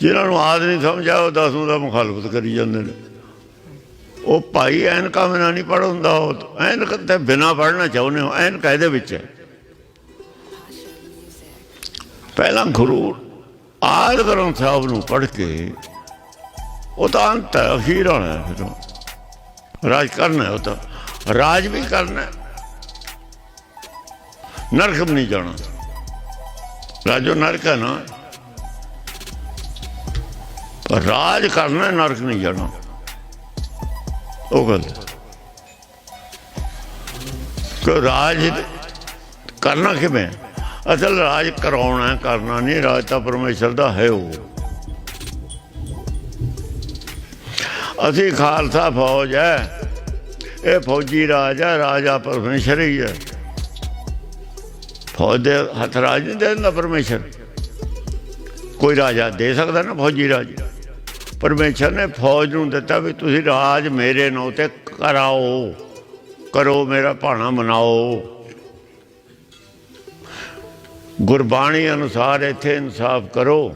ਜਿਨ੍ਹਾਂ ਨੂੰ ਆਦ ਨਹੀਂ ਸਮਝਿਆ ਉਹ ਦਸੂ ਦਾ ਮੁਖਾਲਫਤ ਕਰੀ ਜਾਂਦੇ ਨੇ। ਉਹ ਭਾਈ ਐਨਕਾ ਬਿਨਾਂ ਨਹੀਂ ਪੜ੍ਹ ਹੁੰਦਾ ਉਹ ਐਨਕ ਤੇ ਬਿਨਾਂ ਪੜ੍ਹਨਾ ਚਾਹੁੰਦੇ ਹੋ ਐਨਕ ਇਹਦੇ ਵਿੱਚ ਹੈ। ਪਹਿਲਾਂ ਗੁਰੂ ਆਦ ਗ੍ਰੰਥ ਸਾਹਿਬ ਨੂੰ ਪੜ੍ਹ ਕੇ ਉਹ ਤਾਂ ਅੰਤ ਹੈ, ਅਖੀਰ ਹੋਣਾ ਫਿਰ ਰਾਜ ਕਰਨਾ ਉਹ ਤਾਂ ਰਾਜ ਵੀ ਕਰਨਾ ਨਰਕ ਵੀ ਨਹੀਂ ਜਾਣਾ। ਰਾਜੋ ਨਰਕ ਹੈ ਨਾ। ਰਾਜ ਕਰਨਾ ਨਰਕ ਨਹੀਂ ਜਾਣਾ। ਉਹ ਗੱਲ ਕਿ ਰਾਜ ਕਰਨਾ ਕਿਵੇਂ ਅਸਲ ਰਾਜ ਕਰਾਉਣਾ ਕਰਨਾ ਨਹੀਂ, ਰਾਜ ਤਾਂ ਪਰਮੇਸ਼ਰ ਦਾ ਹੈ ਉਹ। ਅਸੀਂ ਖਾਲਸਾ ਫੌਜ ਹੈ। ਇਹ ਫੌਜੀ ਰਾਜ ਹੈ, ਰਾਜਾ ਪਰਮੇਸ਼ਰ ਹੀ ਹੈ। ਫੌਜ ਦੇ ਹੱਥ ਰਾਜ ਨਹੀਂ ਦੇ ਦਿੰਦਾ ਪਰਮੇਸ਼ਰ। ਕੋਈ ਰਾਜਾ ਦੇ ਸਕਦਾ ਨਾ, ਫੌਜੀ ਰਾਜ। ਪਰਮੇਸ਼ਰ ਨੇ ਫੌਜ ਨੂੰ ਦਿੱਤਾ ਵੀ ਤੁਸੀਂ ਰਾਜ ਮੇਰੇ ਨਾਂ ਤੇ ਕਰਾਓ, ਕਰੋ, ਮੇਰਾ ਭਾਣਾ ਮਨਾਓ। ਗੁਰਬਾਣੀ ਅਨੁਸਾਰ ਇੱਥੇ ਇਨਸਾਫ ਕਰੋ।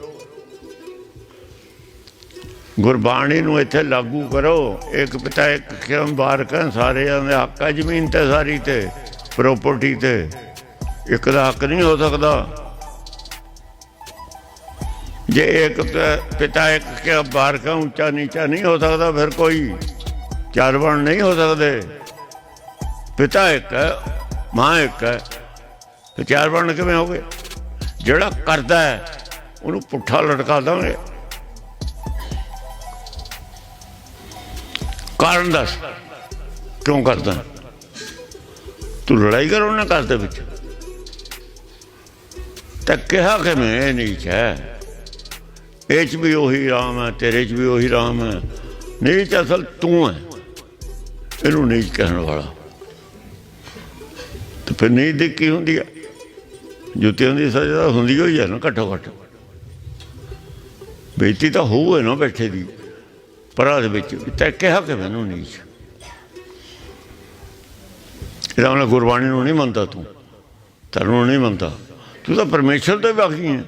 ਗੁਰਬਾਣੀ ਨੂੰ ਇੱਥੇ ਲਾਗੂ ਕਰੋ। ਇੱਕ ਪਿਤਾ, ਇੱਕ ਕਿਉਂ ਬਾਰਕਾਂ ਸਾਰਿਆਂ ਦੇ ਹੱਕ ਹੈ ਜ਼ਮੀਨ ਤੇ, ਸਾਰੀ ਤੇ ਪ੍ਰਾਪਰਟੀ ਤੇ। ਇੱਕ ਦਾ ਹੱਕ ਨਹੀਂ ਹੋ ਸਕਦਾ। ਜੇ ਇੱਕ ਪਿਤਾ ਇੱਕ ਕੇ ਬਾਰਕਾਂ ਉੱਚਾ ਨੀਚਾ ਨਹੀਂ ਹੋ ਸਕਦਾ, ਫਿਰ ਕੋਈ ਚਾਰ ਬਣ ਨਹੀਂ ਹੋ ਸਕਦੇ। ਪਿਤਾ ਇੱਕ ਹੈ, ਮਾਂ ਇੱਕ ਹੈ, ਤੇ ਚਾਰ ਬਣ ਕਿਵੇਂ ਹੋ ਗਏ ਜਿਹੜਾ ਕਰਦਾ ਹੈ, ਉਹਨੂੰ ਪੁੱਠਾ ਲਟਕਾ ਦਾਂਗੇ ਕਾਰਨ ਦੱਸ, ਕਿਉਂ ਕਰਦਾ? ਤੂੰ ਲੜਾਈ ਕਰੋ ਨਾ ਘਰ ਦੇ ਵਿੱਚ। ਤਾਂ ਕਿਹਾ ਕਿ ਮੈਂ ਇਹ ਨੀਚ ਹੈ। ਇਹ ਚ ਵੀ ਉਹੀ ਰਾਮ ਹੈ, ਤੇਰੇ ਚ ਵੀ ਉਹੀ ਰਾਮ ਹੈ। ਨੀਚ ਅਸਲ ਤੂੰ ਹੈ। ਇਹਨੂੰ ਨੀਚ ਕਹਿਣ ਵਾਲਾ। ਤੇ ਫਿਰ ਨੀਚ ਦੀ ਕੀ ਹੁੰਦੀ ਹੈ ਜੁੱਤੀਆਂ ਦੀ ਸਜ਼ਾ ਹੁੰਦੀ ਹੋਈ ਹੈ ਨਾ, ਘੱਟੋ ਘੱਟ। ਬੇਇੱਜ਼ਤੀ ਤਾਂ ਹੋਊ ਨਾ ਬੈਠੇ ਦੀ। ਪਰਾਂ ਦੇ ਵਿੱਚ ਵੀ ਕਿਹਾ ਕਿ ਮੈਨੂੰ ਨੀਚ। ਇਹਦਾ ਮਤਲਬ ਗੁਰਬਾਣੀ ਨੂੰ ਨਹੀਂ ਮੰਨਦਾ ਤੂੰ। ਤੈਨੂੰ ਨੂੰ ਨਹੀਂ ਮੰਨਦਾ। ਤੂੰ ਤਾਂ ਪਰਮੇਸ਼ਰ ਦੇ ਬਾਕੀ ਹੈ।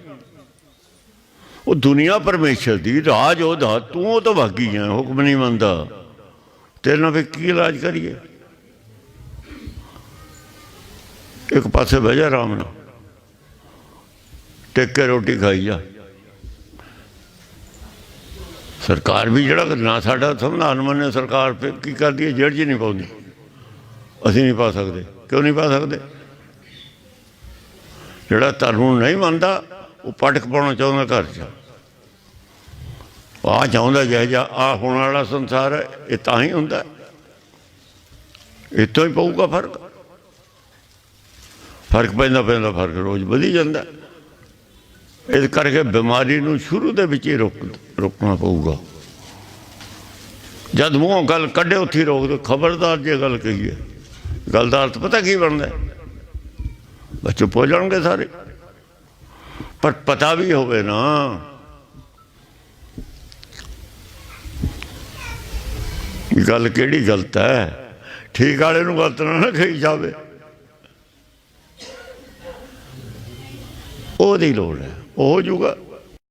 ਉਹ ਦੁਨੀਆ ਪਰਮੇਸ਼ਰ ਦੀ ਰਾਜ ਉਹਦਾ, ਤੂੰ ਉਹ ਤੋਂ ਬਾਗੀ ਹੈ ਹੁਕਮ ਨਹੀਂ ਮੰਨਦਾ। ਤੇਰੇ ਨਾਲ ਫਿਰ ਕੀ ਇਲਾਜ ਕਰੀਏ? ਇੱਕ ਪਾਸੇ ਬਹਿ ਜਾ ਆਰਾਮ ਨਾਲ। ਟੇਕ ਕੇ ਰੋਟੀ ਖਾਈ ਜਾ। ਸਰਕਾਰ ਵੀ ਜਿਹੜਾ ਨਾ ਸਾਡਾ ਸੰਵਿਧਾਨ ਮੰਨੇ, ਸਰਕਾਰ ਕੀ ਕਰਦੀ ਹੈ? ਜੜ ਜੀ ਨਹੀਂ ਪਾਉਂਦੀ। ਅਸੀਂ ਨਹੀਂ ਪਾ ਸਕਦੇ। ਕਿਉਂ ਨਹੀਂ ਪਾ ਸਕਦੇ? ਜਿਹੜਾ ਧਰਮ ਨੂੰ ਨਹੀਂ ਮੰਨਦਾ ਉਹ ਪਟਕ ਪਾਉਣਾ ਚਾਹੁੰਦਾ ਘਰ 'ਚ। ਆ ਚਾਹੁੰਦਾ ਜਿਹੋ ਜਿਹਾ ਆ ਹੋਣ ਵਾਲਾ ਸੰਸਾਰ ਹੈ, ਇਹ ਤਾਂ ਹੀ ਹੁੰਦਾ ਹੈ। ਇੱਥੋਂ ਹੀ ਪਊਗਾ ਫ਼ਰਕ। ਫ਼ਰਕ ਪੈਂਦਾ ਪੈਂਦਾ ਫ਼ਰਕ ਰੋਜ਼ ਵਧੀ ਜਾਂਦਾ। ਇਸ ਕਰਕੇ ਬਿਮਾਰੀ ਨੂੰ ਸ਼ੁਰੂ ਦੇ ਵਿੱਚ ਹੀ ਰੋਕ, ਰੋਕਣਾ ਪਊਗਾ। ਜਦ ਮੂੰਹੋਂ ਗੱਲ ਕੱਢੇ, ਉੱਥੇ ਹੀ ਰੋਕ ਦੋ ਖਬਰਦਾਰ ਜੇ ਗੱਲ ਕਹੀਏ। ਗੱਲ ਦਾ ਅਰਥ ਪਤਾ ਕੀ ਬਣਦਾ ਹੈ? ਬਸ ਚੁੱਪ ਹੋ ਜਾਣਗੇ ਸਾਰੇ। ਪਰ ਪਤਾ ਵੀ ਹੋਵੇ ਨਾ। ਗੱਲ ਕਿਹੜੀ ਗਲਤ ਹੈ? ਠੀਕ ਵਾਲੇ ਨੂੰ ਗਲਤ ਨਾ ਨਾ ਕਹੀ ਜਾਵੇ। ਉਹਦੀ ਲੋੜ ਹੈ, ਉਹ ਹੋ ਜਾਊਗਾ।